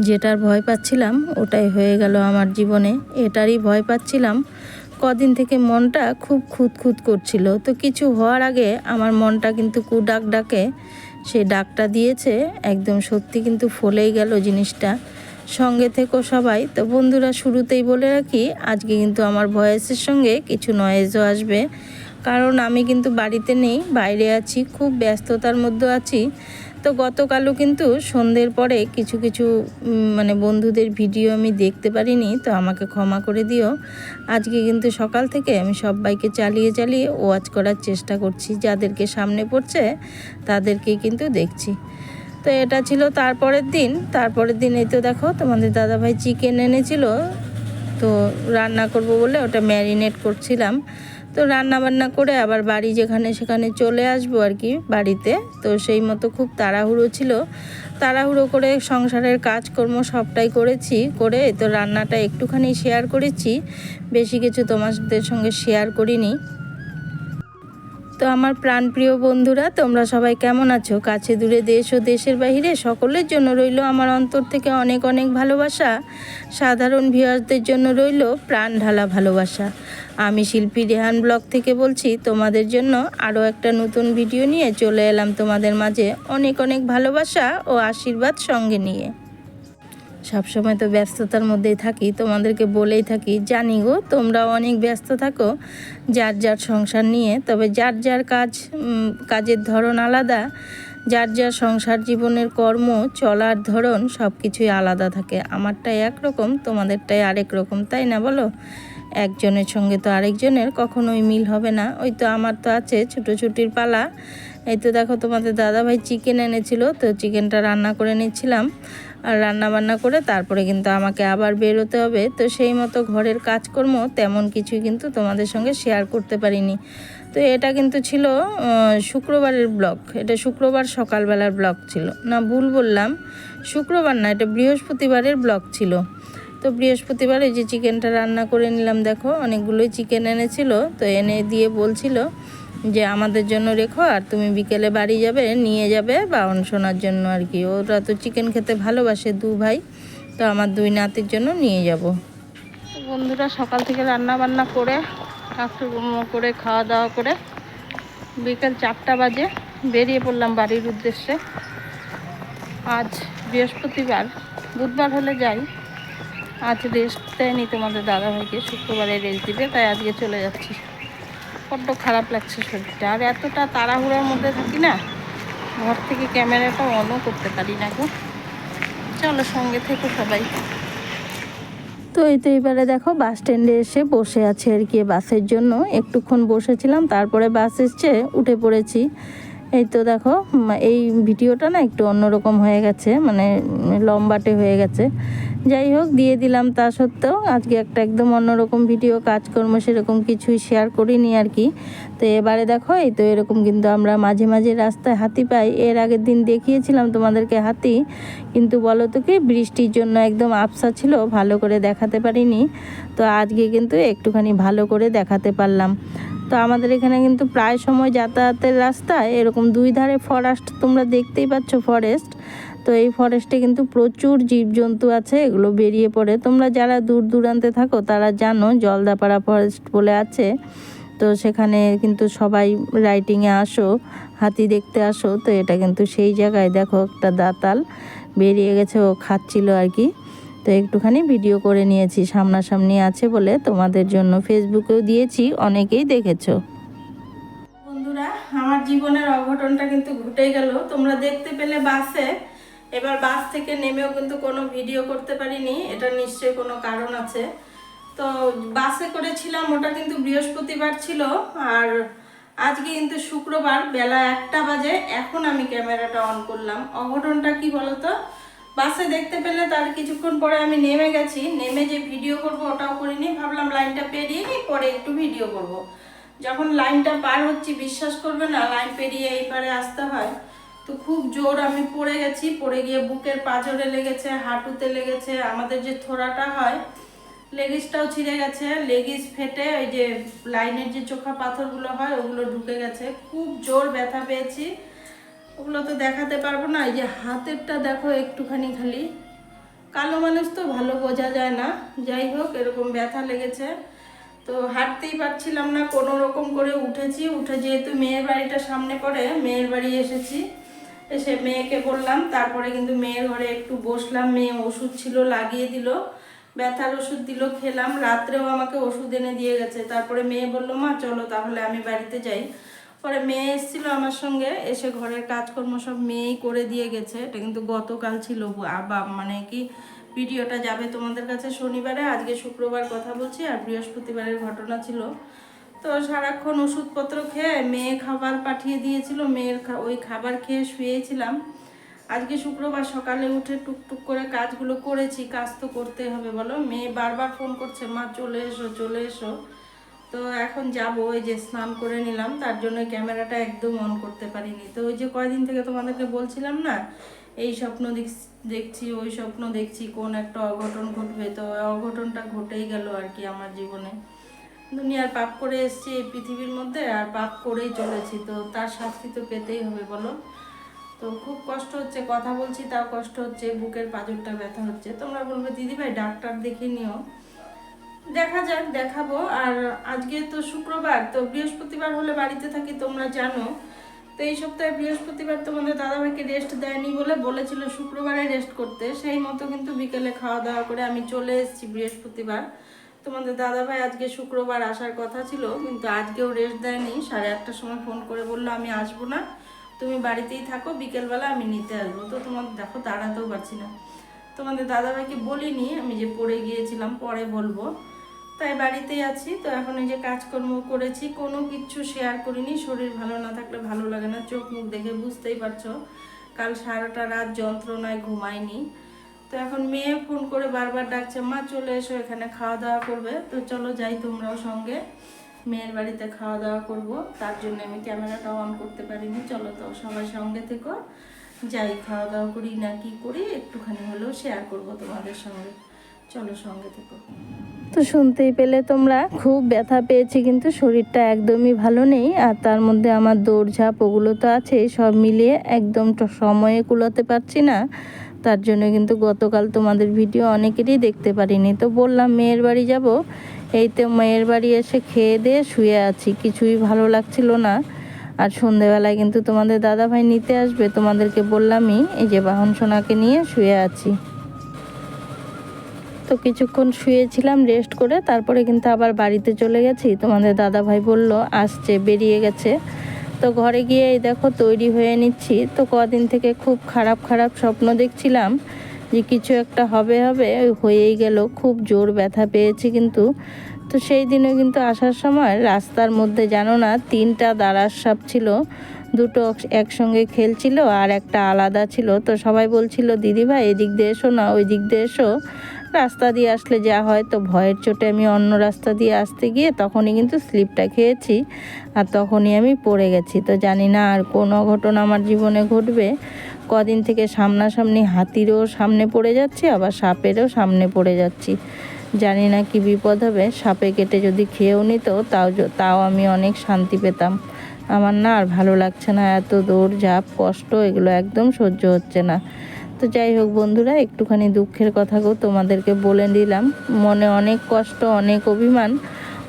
যেটার ভয় পাচ্ছিলাম, ওটাই হয়ে গেল আমার জীবনে। এটারই ভয় পাচ্ছিলাম, কদিন থেকে মনটা খুব খুঁতখুত করছিল। তো কিছু হওয়ার আগে আমার মনটা কিন্তু কু ডাক। ডাকে সে ডাকটা দিয়েছে, একদম সত্যি কিন্তু ফলেই গেল জিনিসটা। সঙ্গে থেকো সবাই। তো বন্ধুরা, শুরুতেই বলে রাখি, আজকে কিন্তু আমার ভয়েসের সঙ্গে কিছু নয়েজও আসবে। কারণ আমি কিন্তু বাড়িতে নেই, বাইরে আছি, খুব ব্যস্ততার মধ্যে আছি। তো গতকালও কিন্তু সন্ধ্যের পরে কিছু কিছু মানে বন্ধুদের ভিডিও আমি দেখতে পারিনি, তো আমাকে ক্ষমা করে দিও। আজকে কিন্তু সকাল থেকে আমি সবাইকে চালিয়ে চালিয়ে ওয়াচ করার চেষ্টা করছি, যাদেরকে সামনে পড়ছে তাদেরকেই কিন্তু দেখছি। তো এটা ছিল তারপরের দিন তারপরের দিন এই তো দেখো তোমাদের দাদাভাই চিকেন এনেছিল, তো রান্না করব বলে ওটা ম্যারিনেট করছিলাম। তো রান্না বান্না করে আবার বাড়ি যেখানে সেখানে চলে আসব আর কি, বাড়িতে। তো সেই মতো খুব তাড়াহুড়ো ছিল। তাড়াহুড়ো করে সংসারের কাজকর্ম সবটাই করেছি, করে তো রান্নাটা একটুখানি শেয়ার করেছি। বেশি কিছু তোমাদের সঙ্গে শেয়ার করিনি। তো আমার প্রাণপ্রিয় বন্ধুরা, তোমরা সবাই কেমন আছো? কাছে দূরে দেশ ও দেশের বাইরে সকলের জন্য রইল আমার অন্তর থেকে অনেক অনেক ভালোবাসা। সাধারণ ভিউয়ার্সদের জন্য রইল প্রাণ ঢালা ভালোবাসা। আমি শিল্পী রেহান ব্লগ থেকে বলছি, তোমাদের জন্য আরও একটা নতুন ভিডিও নিয়ে চলে এলাম তোমাদের মাঝে অনেক অনেক ভালোবাসা ও আশীর্বাদ সঙ্গে নিয়ে। সবসময় তো ব্যস্ততার মধ্যেই থাকি, তোমাদেরকে বলেই থাকি, জানি গো, তোমরা অনেক ব্যস্ত থাকো, যার যার সংসার নিয়ে। তবে যার যার কাজ কাজের ধরন আলাদা, যার যার সংসার জীবনের কর্ম, চলার ধরন সব কিছুই আলাদা থাকে। আমারটাই একরকম, তোমাদেরটাই আরেক রকম, তাই না বলো? একজনের সঙ্গে তো আরেকজনের কখনোই মিল হবে না। ওই তো আমার তো আছে ছোটো ছুটির পালা। এই তো দেখো তোমাদের দাদাভাই চিকেন এনেছিল, তো চিকেনটা রান্না করে নিচ্ছিলাম। রান্না বান্না করে তারপরে কিন্তু আমাকে আবার বেরোতে হবে। তো সেই মতো ঘরের কাজকর্ম তেমন কিছুই কিন্তু তোমাদের সঙ্গে শেয়ার করতে পারিনি। তো এটা কিন্তু ছিল শুক্রবারের ব্লগ এটা শুক্রবার সকালবেলার ব্লগ ছিল। না, ভুল বললাম। শুক্রবার না, এটা বৃহস্পতিবারের ব্লগ ছিল। তো বৃহস্পতিবার এই যে চিকেনটা রান্না করে নিলাম, দেখো, অনেকগুলোই চিকেন এনেছিল। তো এনে দিয়ে বলছিল যে আমাদের জন্য রেখো, আর তুমি বিকেলে বাড়ি যাবে, নিয়ে যাবে বা অনশোনার জন্য আর কি। ওরা তো চিকেন খেতে ভালোবাসে দু ভাই, তো আমার দুই নাতির জন্য নিয়ে যাব। বন্ধুরা, সকাল থেকে রান্না বান্না করে করে, খাওয়া দাওয়া করে বিকেল চারটা বাজে বেরিয়ে পড়লাম বাড়ির উদ্দেশ্যে। আজ বৃহস্পতিবার, বুধবার হলে যাই। আজ রেস্ট দেয়নি তোমাদের দাদাভাইকে, শুক্রবারে রেস্ট দিবে, তাই আজকে চলে যাচ্ছি। বড্ড খারাপ লাগছে শরীরটা। আর এতটা তাড়াহুড়োর মধ্যে থাকি না, ঘর থেকে ক্যামেরাটা অনও করতে পারি না গো। চলো সঙ্গে থেকো সবাই। তো এই তো এবারে দেখো বাস স্ট্যান্ডে এসে বসে আছে আর কি বাসের জন্য। একটুক্ষণ বসেছিলাম, তারপরে বাস এসছে, উঠে পড়েছি। এই তো দেখো এই ভিডিওটা না একটু অন্যরকম হয়ে গেছে মানে লম্বাটে হয়ে গেছে। যাই হোক, দিয়ে দিলাম তা সত্ত্বেও। আজকে একটা একদম অন্যরকম ভিডিও, কাজকর্ম সেরকম কিছুই শেয়ার করিনি আর কি। তো এবারে দেখো, এই তো এরকম কিন্তু আমরা মাঝে মাঝে রাস্তায় হাতি পাই। এর আগের দিন দেখিয়েছিলাম তোমাদেরকে হাতি, কিন্তু বলো তো কি, বৃষ্টির জন্য একদম আবসা ছিল, ভালো করে দেখাতে পারিনি। তো আজকে কিন্তু একটুখানি ভালো করে দেখাতে পারলাম। তো আমাদের এখানে কিন্তু প্রায় সময় যাতায়াতের রাস্তায় এরকম দুই ধারে ফরেস্ট তোমরা দেখতেই পাচ্ছ ফরেস্ট তো এই ফরেস্টে কিন্তু প্রচুর জীবজন্তু আছে, এগুলো বেরিয়ে পড়ে। তোমরা যারা দূর দূরান্তে থাকো, তারা জানো জলদাপাড়া ফরেস্ট বলে আছে। তো সেখানে কিন্তু সবাই রাইটিংয়ে আসো, হাতি দেখতে আসো। তো এটা কিন্তু সেই জায়গায় দেখো একটা দাতাল বেরিয়ে গেছে, ও খাচ্ছিল আর কি। তো একটুখানি ভিডিও করে নিয়েছি, সামনাসামনি আছে বলে তোমাদের জন্য। ফেসবুকেও দিয়েছি, অনেকেই দেখেছ। বন্ধুরা, আমার জীবনের অঘটনটা কিন্তু ঘটে গেল। তোমরা দেখতে পেলে বাসে এবার বাস থেকে নেমেও কিন্তু কোনো ভিডিও করতে পারিনি, এটা নিশ্চয়ই কোনো কারণ আছে। তো বাসে করেছিলাম, ওটা কিন্তু বৃহস্পতিবার ছিল, আর আজকে কিন্তু শুক্রবার বেলা একটা বাজে, এখন আমি ক্যামেরাটা অন করলাম। অঘটনটা কি বলতো? বাসে দেখতে পেলে তার কিছুক্ষণ পরে আমি নেমে গেছি, নেমে যে ভিডিও করব ওটাও করিনি, ভাবলাম লাইনটা পেরিয়ে নিই, পরে একটু ভিডিও করব। যখন লাইনটা পার হচ্ছি, বিশ্বাস করবে না, লাইন পেরিয়ে এই পারে আসতে হয়। তো খুব জোর আমি পড়ে গেছি, পড়ে গিয়ে বুকের পাঁজরে লেগেছে, হাঁটুতে লেগেছে, আমাদের যে থোড়াটা হয়, লেগিসটাও ছিঁড়ে গেছে, লেগিস ফেটে ওই যে লাইনের যে চোখা পাথরগুলো হয়, ওগুলো ঢুকে গেছে। খুব জোর ব্যথা পেয়েছি, ওগুলো তো দেখাতে পারব না, এই যে হাতেরটা দেখো একটুখানি খালি। কালো মানুষ তো ভালো বোঝা যায় না, যাই হোক, এরকম ব্যথা লেগেছে। তো হাঁটতেই পারছিলাম না, কোনো রকম করে উঠেছি, উঠে যেহেতু মেয়ের বাড়িটা সামনে পড়ে, মেয়ের বাড়ি এসেছি। এসে মেয়েকে বললাম, তারপরে কিন্তু মেয়ের ঘরে একটু বসলাম, মেয়ে ওষুধ ছিল, লাগিয়ে দিল, ব্যথার ওষুধ দিল, খেলাম, রাত্রেও আমাকে ওষুধ এনে দিয়ে গেছে। তারপরে মেয়ে বলল, মা, চলো তাহলে আমি বাড়িতে যাই। পরে মেয়ে এসেছিল আমার সঙ্গে, এসে ঘরের কাজকর্ম সব মেয়েই করে দিয়ে গেছে। এটা কিন্তু গতকাল ছিল আবার মানে কি, ভিডিওটা যাবে তোমাদের কাছে শনিবারে, আজকে শুক্রবার কথা বলছি, আর বৃহস্পতিবারের ঘটনা ছিল। তো সারাক্ষণ ওষুধপত্র খেয়ে মেয়ে খাবার পাঠিয়ে দিয়েছিল, মেয়ের ওই খাবার খেয়ে শুয়েছিলাম। আজকে শুক্রবার সকালে উঠে টুকটুক করে কাজগুলো করেছি, কাজ তো করতে হবে বলো। মেয়ে বারবার ফোন করছে, মা, চলে এসো চলে এসো। তো এখন যাব, ওই যে স্নান করে নিলাম, তার জন্য ক্যামেরাটা একদম অন করতে পারিনি। তো ওই যে কয়দিন থেকে তোমাদেরকে বলছিলাম না, এই স্বপ্ন দেখ- দেখছি, ওই স্বপ্ন দেখছি, কোন একটা অঘটন ঘটবে। তো অঘটনটা ঘটেই গেল আর কি আমার জীবনে। দুনিয়ার পাপ করে এসেছি এই পৃথিবীর মধ্যে, আর পাপ করেই চলেছি। তো তার শাস্তি তো পেতেই হবে, বলো। তো খুব কষ্ট হচ্ছে, কথা বলছি, তাও কষ্ট হচ্ছে, বুকের পাঁজরটা ব্যথা হচ্ছে। তোমরা বলবে দিদি ভাই ডাক্তার দেখে নিও। দেখা যাক, দেখাবো। আর আজকে তো শুক্রবার, তো বৃহস্পতিবার হলে বাড়িতে থাকি, তোমরা জানো। তো এই সপ্তাহে বৃহস্পতিবার তোমাদের দাদাভাইকে রেস্ট দেয়নি বলে বলেছিল শুক্রবারে রেস্ট করতে। সেই মতো কিন্তু বিকেলে খাওয়া দাওয়া করে আমি চলে এসেছি বৃহস্পতিবার। তোমাদের দাদাভাই আজকে শুক্রবার আসার কথা ছিল, কিন্তু আজকেও রেস্ট দেয়নি। সাড়ে আটটার সময় ফোন করে বলল, আমি আসব না। তুমি বাড়িতেই থাকো, বিকেলবেলা আমি নিতে আসব। তো তোমার দেখো, দাঁড়াতেও পারছি না। তোমাদের দাদাভাইকে বলিনি, আমি যে পড়ে গিয়েছিলাম, পরে বলব। তাই বাড়িতেই আছি। তো এখন এই যে কাজকর্ম করেছি, কোনো কিছু শেয়ার করিনি। শরীর ভালো না থাকলে ভালো লাগে না। চোখ মুখ দেখে বুঝতেই পারছ। কাল সারাটা রাত যন্ত্রণায় ঘুমাইনি। তো এখন মেয়ে ফোন করে বারবার ডাকছে, মা, চলে এসো, এখানে খাওয়া দাওয়া করবে। তো চলো যাই তোমরাও সঙ্গে। মেয়ের বাড়িতে খাওয়া দাওয়া করব। তার জন্য আমি ক্যামেরাটা অন করতে পারিনি। চলো তো সবাই সঙ্গে থেকো। যাই, খাওয়া দাওয়া করি না কি করি, একটুখানি হলেও শেয়ার করব তোমাদের সঙ্গে। চলো সঙ্গে থেকো। তো শুনতেই পেলে তোমরা, খুব ব্যথা পেয়েছি, কিন্তু শরীরটা একদমই ভালো নেই। আর তার মধ্যে আমার দৌড়ঝাঁপ, ওগুলো তো আছে সব মিলিয়ে একদম সময়ে কুলাতে পারছি না। তার জন্য কিন্তু গতকাল তোমাদের ভিডিও অনেকেরই দেখতে পারিনি। তো বললাম, মেয়ের বাড়ি যাব। এই তো মেয়ের বাড়ি এসে খেয়ে দিয়ে শুয়ে আছি। কিছুই ভালো লাগছিল না। আর সন্ধেবেলায় কিন্তু তোমাদের দাদাভাই নিতে আসবে। তোমাদেরকে বললামই, এই যে বাহন সোনাকে নিয়ে শুয়ে আছি। তো কিছুক্ষণ শুয়েছিলাম রেস্ট করে তারপরে কিন্তু আবার বাড়িতে চলে গেছি। তোমাদের দাদা ভাই বলল, আসছে, বেরিয়ে গেছে। তো ঘরে গিয়ে এই দেখো তৈরি হয়ে নিচ্ছি। তো কদিন থেকে খুব খারাপ খারাপ স্বপ্ন দেখছিলাম যে কিছু একটা হবে হবে, হয়েই গেল। খুব জোর ব্যথা পেয়েছি কিন্তু। তো সেই দিনে কিন্তু আসার সময় রাস্তার মধ্যে জানো না তিনটা দাঁড়ার সাপ ছিল। দুটো একসঙ্গে খেলছিল আর একটা আলাদা ছিল। তো সবাই বলছিল, দিদি ভাই, এদিক দিয়ে এসো না ওই দিক দিয়ে এসো। রাস্তা দিয়ে আসলে যা হয় তো ভয়ের চোটে আমি অন্য রাস্তা দিয়ে আসতে গিয়ে তখনই কিন্তু স্লিপটা খেয়েছি আর তখনই আমি পড়ে গেছি। তো জানি না আর কোন ঘটনা আমার জীবনে ঘটবে। কদিন থেকে সামনাসামনি হাতিরও সামনে পড়ে যাচ্ছি, আবার সাপেরও সামনে পড়ে যাচ্ছি। জানি না কি বিপদ হবে, সাপে কেটে যদি খেয়েও নিত, তাও তাও আমি অনেক শান্তি পেতাম। আমার না আর ভালো লাগছে না, এত দৌড় ঝাঁপ, কষ্ট, এগুলো একদম সহ্য হচ্ছে না। তো যাই হোক বন্ধুরা, একটুখানি দুঃখের কথাকেও তোমাদেরকে বলে দিলাম মনে অনেক কষ্ট, অনেক অভিমান,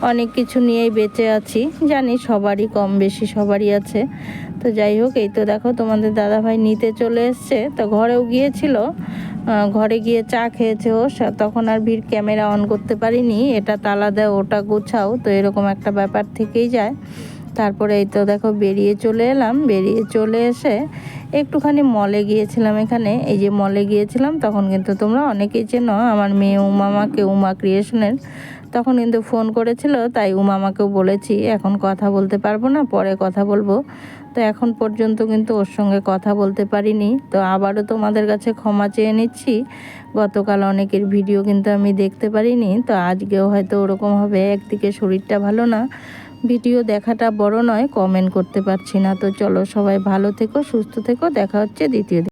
অনেক কিছু নিয়েই বেঁচে আছি। জানি সবারই কম বেশি সবারই আছে। তো যাই হোক, এই তো দেখো তোমাদের দাদাভাই নিতে চলে এসছে। তো ঘরেও গিয়েছিল ঘরে গিয়ে চা খেয়েছে ও। তখন আর ভিড় ক্যামেরা অন করতে পারিনি। এটা তালা দেয়, ওটা গোছাও। তো এরকম একটা ব্যাপার থেকেই যায়। তারপরে এই তো দেখো বেরিয়ে চলে এলাম। বেরিয়ে চলে এসে একটুখানি মলে গিয়েছিলাম এখানে। এই যে মলে গিয়েছিলাম, তখন কিন্তু তোমরা অনেকেই চেনো আমার মেয়ে উমামাকে, উমা ক্রিয়েশনের। তখন কিন্তু ফোন করেছিল, তাই উমামাকেও বলেছি, এখন কথা বলতে পারব না, পরে কথা বলব। তো এখন পর্যন্ত কিন্তু ওর সঙ্গে কথা বলতে পারিনি। তো আবারও তোমাদের কাছে ক্ষমা চেয়ে নিচ্ছি। গতকাল অনেকের ভিডিও কিন্তু আমি দেখতে পারিনি। তো আজকেও হয়তো ওরকম হবে, একদিকে শরীরটা ভালো না ভিডিও দেখাটা বড় নয় কমেন্ট করতে পারছি না তো চলো সবাই ভালো থেকো, সুস্থ থেকো, দেখা হচ্ছে দ্বিতীয়।